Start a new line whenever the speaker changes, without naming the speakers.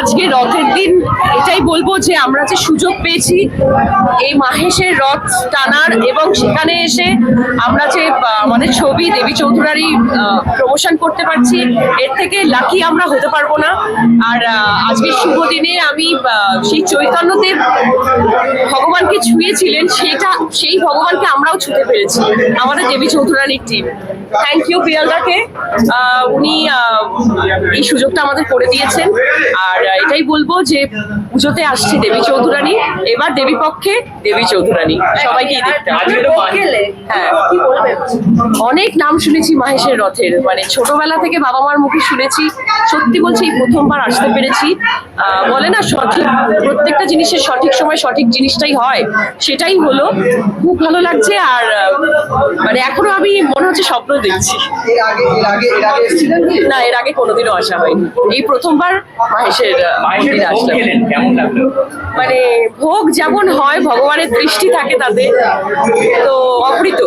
আজকে রথের দিন। এটাই বলব যে আমরা যে সুযোগ পেয়েছি, এই মাহেশের রথ টানার এবং সেখানে এসে আমরা যে মানে আমাদের ছবি দেবী চৌধুরারই প্রমোশন করতে পারছি, এর থেকে লাকি আমরা হতে পারব না। আর আজকের শুভ দিনে আমি সেই চৈতন্যদেব ছুঁয়েছিলেন সেটা সেই ভগবানকে আমরাও ছুঁতে পেরেছি আমাদের দেবী চৌধুরানীর টিম থ্যাংক ইউ প্রিয়ালদাকে আহ, উনি এই সুযোগটা আমাদের করে দিয়েছেন। আর এটাই বলব যে পুজোতে আসছে দেবী চৌধুরানী এবার দেবী পক্ষে দেবী চৌধুরানী। সবাইকে দেখতে হ্যাঁ। অনেক নাম শুনেছি মাহেশের রথের। মানে ছোটবেলা থেকে বাবা মার মুখে শুনেছি সত্যি বলছি এই প্রথমবার আসতে পেরেছি। বলে না সঠিক প্রত্যেকটা জিনিসের সঠিক সময় সঠিক জিনিসটাই হয় সেটাই হলো। খুব ভালো লাগছে আর মানে এখনও আমি মনে হচ্ছে স্বপ্ন দেখছি। না এর আগে কোনোদিনও আসা হয়নি। এই প্রথমবার মাহেশের মানে ভোগ যেমন হয় ভগবানের দৃষ্টি থাকে তাতে। তো অমৃত।